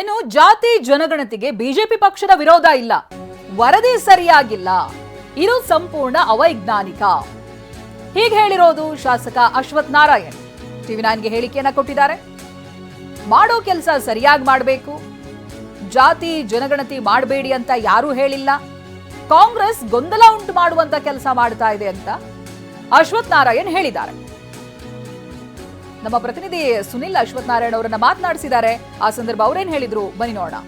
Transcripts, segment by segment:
ಇನ್ನು ಜಾತಿ ಜನಗಣತಿಗೆ ಬಿಜೆಪಿ ಪಕ್ಷದ ವಿರೋಧ ಇಲ್ಲ. ವರದಿ ಸರಿಯಾಗಿಲ್ಲ. ಇದು ಸಂಪೂರ್ಣ ಅವೈಜ್ಞಾನಿಕ. ಹೀಗೆ ಹೇಳಿರೋದು ಶಾಸಕ ಅಶ್ವಥ್ ನಾರಾಯಣ್. ಟಿವಿ ನೈನ್ಗೆ ಹೇಳಿಕೆಯನ್ನ ಕೊಟ್ಟಿದ್ದಾರೆ. ಮಾಡೋ ಕೆಲಸ ಸರಿಯಾಗಿ ಮಾಡಬೇಕು. ಜಾತಿ ಜನಗಣತಿ ಮಾಡಬೇಡಿ ಅಂತ ಯಾರೂ ಹೇಳಿಲ್ಲ. ಕಾಂಗ್ರೆಸ್ ಗೊಂದಲ ಉಂಟು ಮಾಡುವಂತ ಕೆಲಸ ಮಾಡ್ತಾ ಇದೆ ಅಂತ ಅಶ್ವಥ್ ನಾರಾಯಣ್ ಹೇಳಿದ್ದಾರೆ. ನಮ್ಮ ಪ್ರತಿನಿಧಿ ಸುನಿಲ್ ಅಶ್ವಥ್ ನಾರಾಯಣ ಅವರನ್ನ ಮಾತನಾಡಿಸಿದ್ದಾರೆ. ಆ ಸಂದರ್ಭ ಅವರೇನ್ ಹೇಳಿದ್ರು? ಬನ್ನಿ ನೋಡೋಣ.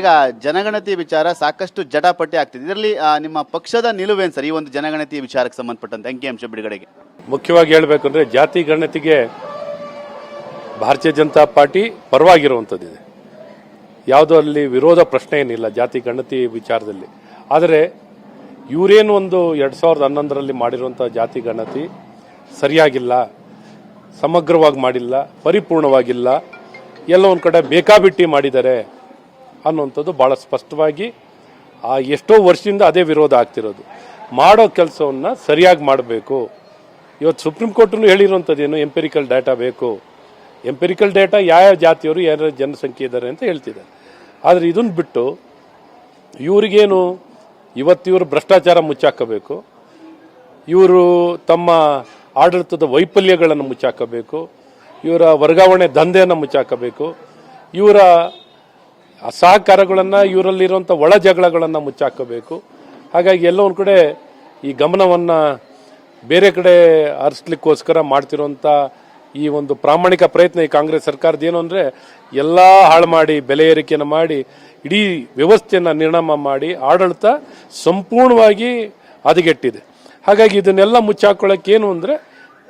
ಈಗ ಜನಗಣತಿ ವಿಚಾರ ಸಾಕಷ್ಟು ಜಟಾಪಟಿ ಆಗ್ತಿದೆ. ಇದರಲ್ಲಿ ನಿಮ್ಮ ಪಕ್ಷದ ನಿಲುವೇನು ಸರ್ ಈ ಒಂದು ಜನಗಣತಿ ವಿಚಾರಕ್ಕೆ ಸಂಬಂಧಪಟ್ಟಂತೆ ಅಂಕಿಅಂಶ ಬಿಡುಗಡೆಗೆ ಮುಖ್ಯವಾಗಿ ಹೇಳಬೇಕು ಅಂದರೆ ಜಾತಿ ಗಣತಿಗೆ ಭಾರತೀಯ ಜನತಾ ಪಾರ್ಟಿ ಪರವಾಗಿರುವಂಥದ್ದಿದೆ. ಯಾವುದೋ ಅಲ್ಲಿ ವಿರೋಧ ಪ್ರಶ್ನೆ ಏನಿಲ್ಲ ಜಾತಿ ಗಣತಿ ವಿಚಾರದಲ್ಲಿ. ಆದರೆ ಇವರೇನು ಒಂದು ಎರಡು ಸಾವಿರದ ಹನ್ನೊಂದರಲ್ಲಿ ಮಾಡಿರುವಂಥ ಜಾತಿ ಗಣತಿ ಸರಿಯಾಗಿಲ್ಲ ಸಮಗ್ರವಾಗಿ ಮಾಡಿಲ್ಲ, ಪರಿಪೂರ್ಣವಾಗಿಲ್ಲ, ಎಲ್ಲ ಒಂದು ಕಡೆ ಬೇಕಾಬಿಟ್ಟಿ ಮಾಡಿದ್ದಾರೆ ಅನ್ನುವಂಥದ್ದು ಭಾಳ ಸ್ಪಷ್ಟವಾಗಿ ಆ ಎಷ್ಟೋ ವರ್ಷದಿಂದ ಅದೇ ವಿರೋಧ ಆಗ್ತಿರೋದು. ಮಾಡೋ ಕೆಲಸವನ್ನು ಸರಿಯಾಗಿ ಮಾಡಬೇಕು. ಇವತ್ತು ಸುಪ್ರೀಂ ಕೋರ್ಟ್ನು ಹೇಳಿರುವಂಥದ್ದೇನು ಏನು ಎಂಪೆರಿಕಲ್ ಡೇಟಾ ಬೇಕು. ಎಂಪೆರಿಕಲ್ ಡೇಟಾ ಯಾವ ಯಾವ ಜಾತಿಯವರು ಯಾರ ಜನಸಂಖ್ಯೆ ಇದ್ದಾರೆ ಅಂತ ಹೇಳ್ತಿದ್ದಾರೆ. ಆದರೆ ಇದನ್ನು ಬಿಟ್ಟು ಇವರಿಗೇನು ಇವತ್ತಿವರು ಭ್ರಷ್ಟಾಚಾರ ಮುಚ್ಚಾಕಬೇಕು, ಇವರು ತಮ್ಮ ಆಡಳಿತದ ವೈಫಲ್ಯಗಳನ್ನು ಮುಚ್ಚಾಕಬೇಕು, ಇವರ ವರ್ಗಾವಣೆ ದಂಧೆಯನ್ನು ಮುಚ್ಚಾಕಬೇಕು, ಇವರ ಅಸಹಕಾರಗಳನ್ನು ಇವರಲ್ಲಿರುವಂಥ ಒಳ ಜಗಳಗಳನ್ನು ಮುಚ್ಚಾಕಬೇಕು. ಹಾಗಾಗಿ ಎಲ್ಲ ಕಡೆ ಈ ಗಮನವನ್ನು ಬೇರೆ ಕಡೆ ಹರಿಸ್ಲಿಕ್ಕೋಸ್ಕರ ಮಾಡ್ತಿರುವಂಥ ಈ ಒಂದು ಪ್ರಾಮಾಣಿಕ ಪ್ರಯತ್ನ ಈ ಕಾಂಗ್ರೆಸ್ ಸರ್ಕಾರದ ಏನು ಅಂದರೆ ಎಲ್ಲ ಹಾಳು ಮಾಡಿ, ಬೆಲೆ ಏರಿಕೆಯನ್ನು ಮಾಡಿ, ಇಡೀ ವ್ಯವಸ್ಥೆಯನ್ನು ನಿರ್ಣಾಮ ಮಾಡಿ ಆಡಳಿತ ಸಂಪೂರ್ಣವಾಗಿ ಹದಗೆಟ್ಟಿದೆ. ಹಾಗಾಗಿ ಇದನ್ನೆಲ್ಲ ಮುಚ್ಚಾಕೊಳ್ಳೋಕೆ ಏನು ಅಂದರೆ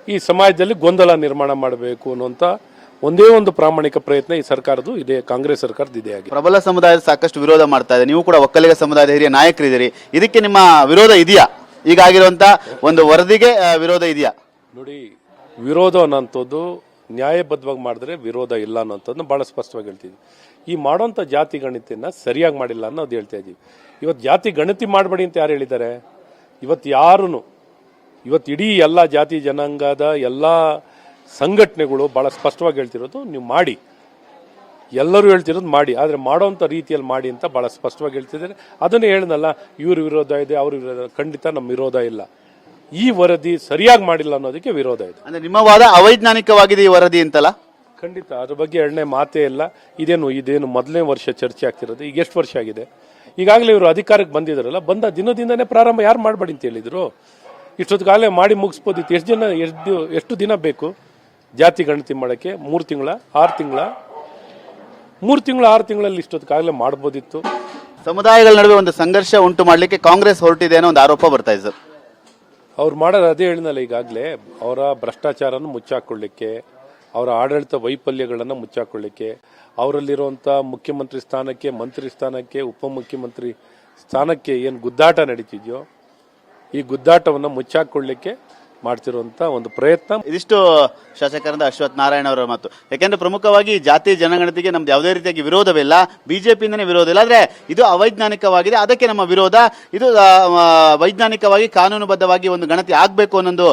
ಈ ಸಮಾಜದಲ್ಲಿ ಗೊಂದಲ ನಿರ್ಮಾಣ ಮಾಡಬೇಕು ಅನ್ನುವಂಥ ಒಂದೇ ಒಂದು ಪ್ರಾಮಾಣಿಕ ಪ್ರಯತ್ನ ಈ ಸರ್ಕಾರದ್ದು ಇದೆ ಕಾಂಗ್ರೆಸ್ ಸರ್ಕಾರದ ಇದೆ ಆಗಿದೆ ಪ್ರಬಲ ಸಮುದಾಯದ ಸಾಕಷ್ಟು ವಿರೋಧ ಮಾಡ್ತಾ ಇದೆ. ನೀವು ಕೂಡ ಒಕ್ಕಲಿಗ ಸಮುದಾಯದ ಹಿರಿಯ ನಾಯಕರಿದ್ದೀರಿ. ಇದಕ್ಕೆ ನಿಮ್ಮ ವಿರೋಧ ಇದೆಯಾ? ಈಗ ಆಗಿರುವಂತ ಒಂದು ವರದಿಗೆ ವಿರೋಧ ಇದೆಯಾ? ನೋಡಿ ವಿರೋಧ ಅನ್ನೋಂಥದ್ದು ನ್ಯಾಯಬದ್ಧವಾಗಿ ಮಾಡಿದ್ರೆ ವಿರೋಧ ಇಲ್ಲ ಅನ್ನೋಂಥದ್ದು ಭಾಳ ಸ್ಪಷ್ಟವಾಗಿ ಹೇಳ್ತೀವಿ ಈ ಮಾಡೋಂಥ ಜಾತಿ ಗಣಿತನ ಸರಿಯಾಗಿ ಮಾಡಿಲ್ಲ ಅನ್ನೋದು ಹೇಳ್ತಾ ಇದ್ದೀವಿ ಇವತ್ತು ಜಾತಿ ಗಣತಿ ಮಾಡಬೇಡಿ ಅಂತ ಯಾರು ಹೇಳಿದ್ದಾರೆ? ಇವತ್ತು ಯಾರೂ ಇವತ್ತು ಇಡೀ ಎಲ್ಲ ಜಾತಿ ಜನಾಂಗದ ಎಲ್ಲ ಸಂಘಟನೆಗಳು ಭಾಳ ಸ್ಪಷ್ಟವಾಗಿ ಹೇಳ್ತಿರೋದು ನೀವು ಮಾಡಿ. ಎಲ್ಲರೂ ಹೇಳ್ತಿರೋದು ಮಾಡಿ. ಆದರೆ ಮಾಡೋವಂಥ ರೀತಿಯಲ್ಲಿ ಮಾಡಿ ಅಂತ ಭಾಳ ಸ್ಪಷ್ಟವಾಗಿ ಹೇಳ್ತಿದ್ದಾರೆ. ಅದನ್ನೇ ಹೇಳಿದ್ನಲ್ಲ ಇವ್ರ ವಿರೋಧ ಇದೆ ಅವ್ರ ವಿರೋಧ ಖಂಡಿತ ನಮ್ಮ ವಿರೋಧ ಇಲ್ಲ. ಈ ವರದಿ ಸರಿಯಾಗಿ ಮಾಡಿಲ್ಲ ಅನ್ನೋದಕ್ಕೆ ವಿರೋಧ ಇದೆ. ಅಂದ್ರೆ ನಿಮ್ಮ ವಾದ ಅವೈಜ್ಞಾನಿಕವಾಗಿದೆ ಈ ವರದಿ ಅಂತಲ್ಲ? ಖಂಡಿತ. ಅದ್ರ ಬಗ್ಗೆ ಎರಡನೇ ಮಾತೇ ಇಲ್ಲ. ಇದೇನು ಇದೇನು ಮೊದಲನೇ ವರ್ಷ ಚರ್ಚೆ ಆಗ್ತಿರೋದು. ಈಗ ಎಷ್ಟು ವರ್ಷ ಆಗಿದೆ? ಈಗಾಗಲೇ ಇವರು ಅಧಿಕಾರಕ್ಕೆ ಬಂದಿದ್ರಲ್ಲ ಬಂದ ದಿನದಿಂದನೇ ಪ್ರಾರಂಭ ಯಾರು ಮಾಡಬೇಡಿ ಅಂತ ಹೇಳಿದ್ರು. ಇಷ್ಟೊತ್ತಿಗಾಗಲೇ ಮಾಡಿ ಮುಗಿಸ್ಬೋದಿತ್ತು. ಎಷ್ಟು ಜನ ಎಷ್ಟು ಎಷ್ಟು ದಿನ ಬೇಕು? ಜಾತಿ ಗಣತಿ ಮಾಡೋಕ್ಕೆ ಮೂರು ತಿಂಗಳ ಆರು ತಿಂಗಳ? ಮೂರು ತಿಂಗಳು ಆರು ತಿಂಗಳಲ್ಲಿ ಇಷ್ಟೊತ್ತಿಗಾಗಲೇ ಮಾಡ್ಬೋದಿತ್ತು. ಸಮುದಾಯಗಳ ನಡುವೆ ಒಂದು ಸಂಘರ್ಷ ಉಂಟು ಮಾಡಲಿಕ್ಕೆ ಕಾಂಗ್ರೆಸ್ ಹೊರಟಿದೆ ಅನ್ನೋ ಒಂದು ಆರೋಪ ಬರ್ತಾ ಇದೆ ಸರ್. ಅವ್ರು ಮಾಡೋದು ಅದೇ ಹೇಳಿದ್ನಲ್ಲ ಈಗಾಗಲೇ ಅವರ ಭ್ರಷ್ಟಾಚಾರನ ಮುಚ್ಚಾಕೊಳ್ಳಿಕ್ಕೆ ಅವರ ಆಡಳಿತ ವೈಫಲ್ಯಗಳನ್ನು ಮುಚ್ಚಾಕೊಳ್ಳಿಕ್ಕೆ ಅವರಲ್ಲಿರುವಂಥ ಮುಖ್ಯಮಂತ್ರಿ ಸ್ಥಾನಕ್ಕೆ, ಮಂತ್ರಿ ಸ್ಥಾನಕ್ಕೆ, ಉಪಮುಖ್ಯಮಂತ್ರಿ ಸ್ಥಾನಕ್ಕೆ ಏನು ಗುದ್ದಾಟ ನಡೀತಿದೆಯೋ, ಈ ಗುದ್ದಾಟವನ್ನು ಮುಚ್ಚಾಕೊಳ್ಳಿಕ್ಕೆ ಮಾಡ್ತಿರುವಂಥ ಒಂದು ಪ್ರಯತ್ನ. ಇದಿಷ್ಟು ಶಾಸಕರಾದ ಅಶ್ವಥ್ ನಾರಾಯಣ ಅವರ ಮಾತು. ಯಾಕೆಂದ್ರೆ ಪ್ರಮುಖವಾಗಿ ಜಾತಿ ಜನಗಣತಿಗೆ ನಮ್ದು ಯಾವುದೇ ರೀತಿಯಾಗಿ ವಿರೋಧವಿಲ್ಲ. ಬಿಜೆಪಿಯಿಂದನೇ ವಿರೋಧ ಇಲ್ಲ. ಆದ್ರೆ ಇದು ಅವೈಜ್ಞಾನಿಕವಾಗಿದೆ. ಅದಕ್ಕೆ ನಮ್ಮ ವಿರೋಧ. ಇದು ವೈಜ್ಞಾನಿಕವಾಗಿ ಕಾನೂನುಬದ್ಧವಾಗಿ ಒಂದು ಗಣತಿ ಆಗಬೇಕು ಅನ್ನೊಂದು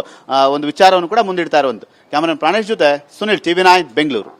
ಒಂದು ವಿಚಾರವನ್ನು ಕೂಡ ಮುಂದಿಡ್ತಾ ಇರುವಂತ ಕ್ಯಾಮರಾನ್ ಪ್ರಾಣೇಶ್ ಜೊತೆ ಸುನಿಲ್, ಟಿವಿ ನಾಯ್ ಬೆಂಗಳೂರು.